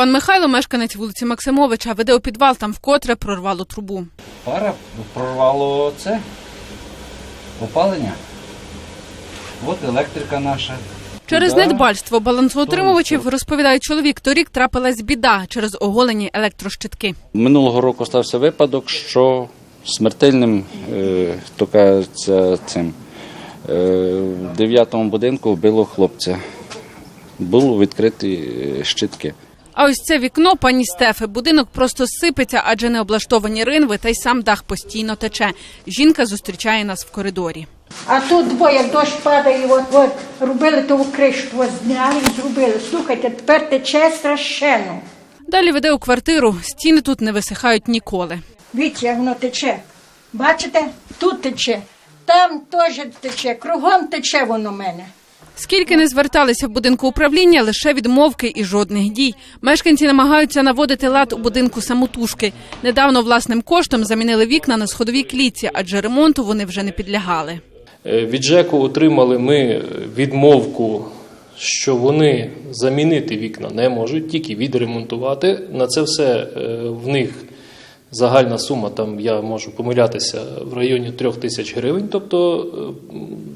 Пан Михайло, мешканець вулиці Максимовича, веде у підвал, там вкотре прорвало трубу. Пара прорвало це опалення. От електрика наша. Через недбальство балансоутримувачів, розповідає чоловік, торік трапилась біда через оголені електрощитки. Минулого року стався випадок, що смертельним е, то кажеться, цим е, в дев'ятому будинку вбило хлопця. Були відкриті е, щитки. А ось це вікно пані Стефи. Будинок просто сипеться, адже не облаштовані ринви, та й сам дах постійно тече. Жінка зустрічає нас в коридорі. А тут двоє, як дощ падає, от, от робили ту кришу, от зняли і зробили. Слухайте, тепер тече страшенно. Далі веде у квартиру. Стіни тут не висихають ніколи. Віться, як воно тече. Бачите? Тут тече, там теж тече, кругом тече воно мене. Скільки не зверталися в будинку управління, лише відмовки і жодних дій. Мешканці намагаються наводити лад у будинку самотужки. Недавно власним коштом замінили вікна на сходовій клітці, адже ремонту вони вже не підлягали. Е, Від ЖЕКу отримали ми відмовку, що вони замінити вікна не можуть, тільки відремонтувати. На це все е, в них загальна сума, там я можу помилятися, в районі трьох тисяч гривень, тобто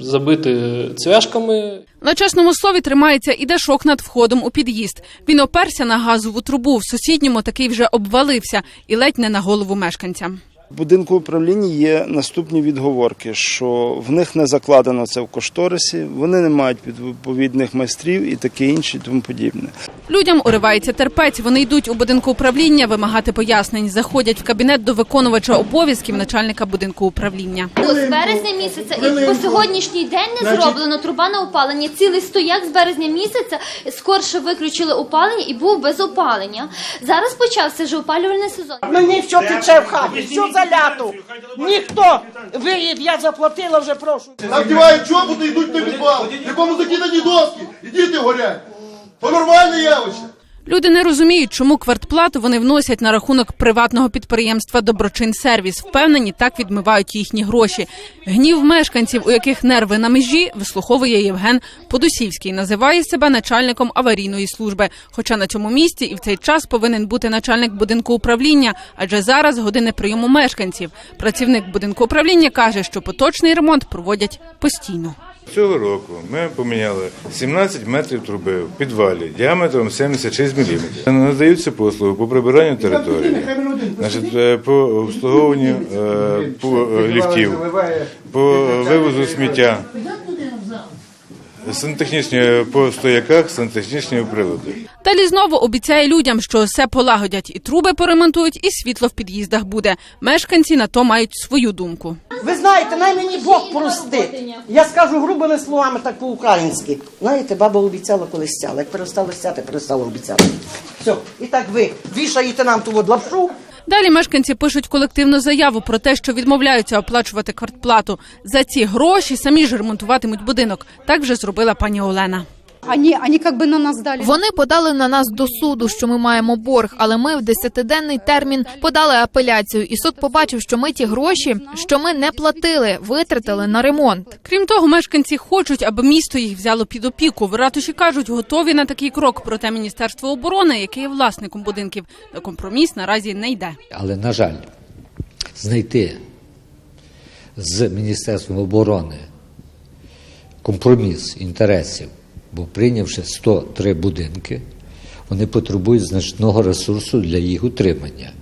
е, забити цвяшками. На чесному слові тримається і дашок над входом у під'їзд. Він оперся на газову трубу. В сусідньому такий вже обвалився і ледь не на голову мешканцям. В будинку управління є наступні відговорки, що в них не закладено це в кошторисі, вони не мають відповідних майстрів і таке інше, і тому подібне. Людям уривається терпець. Вони йдуть у будинку управління вимагати пояснень. Заходять в кабінет до виконувача обов'язків начальника будинку управління. З березня місяця і по сьогоднішній день не зроблено труба на опалення. Цілий стояк з березня місяця скорше виключили опалення і був без опалення. Зараз почався вже опалювальний сезон. Мені все тече в хаті, все залято. Ніхто вирів, я заплатила вже прошу. Навдівають чоботи, йдуть на підвал. Якому закидані доски. І діти горять. То нормальне явище. Люди не розуміють, чому квартплату вони вносять на рахунок приватного підприємства Доброчин Сервіс. Впевнені, так відмивають їхні гроші. Гнів мешканців, у яких нерви на межі, вислуховує Євген Подусівський. Називає себе начальником аварійної служби. Хоча на цьому місці і в цей час повинен бути начальник будинку управління, адже зараз години прийому мешканців. Працівник будинку управління каже, що поточний ремонт проводять постійно. Цього року ми поміняли 17 метрів труби в підвалі діаметром 76 мм. Надаються послуги по прибиранню території, значить, е, по обслуговуванню е, по е, ліфтів, по вивозу сміття, сантехнічні по стояках, сантехнічні прилади. Далі знову обіцяє людям, що все полагодять, і труби поремонтують, і світло в під'їздах буде. Мешканці на то мають свою думку. Ви знаєте, най мені Бог простить. Я скажу грубими словами, так по-українськи. Знаєте, баба обіцяла колись стяла. Як перестала стяти, перестала обіцяти. Все, і так ви вішаєте нам ту от лапшу, Далі мешканці пишуть колективну заяву про те, що відмовляються оплачувати квартплату. За ці гроші самі ж ремонтуватимуть будинок. Так вже зробила пані Олена. Они, они как бы на нас дали. Вони подали на нас до суду, що ми маємо борг, але ми в десятиденний термін подали апеляцію, і суд побачив, що ми ті гроші, що ми не платили, витратили на ремонт. Крім того, мешканці хочуть, аби місто їх взяло під опіку. В ратуші кажуть, готові на такий крок. Проте міністерство оборони, яке є власником будинків, на компроміс наразі не йде. Але, на жаль, знайти з Міністерством оборони компроміс інтересів, бо прийнявши 103 будинки, вони потребують значного ресурсу для їх утримання.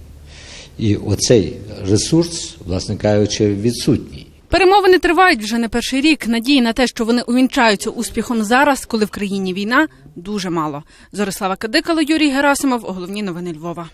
І оцей ресурс, власне кажучи, відсутній. Перемовини тривають вже не перший рік. Надії на те, що вони увінчаються успіхом зараз, коли в країні війна, дуже мало. Зорислава Кадикало, Юрій Герасимов. Головні новини Львова.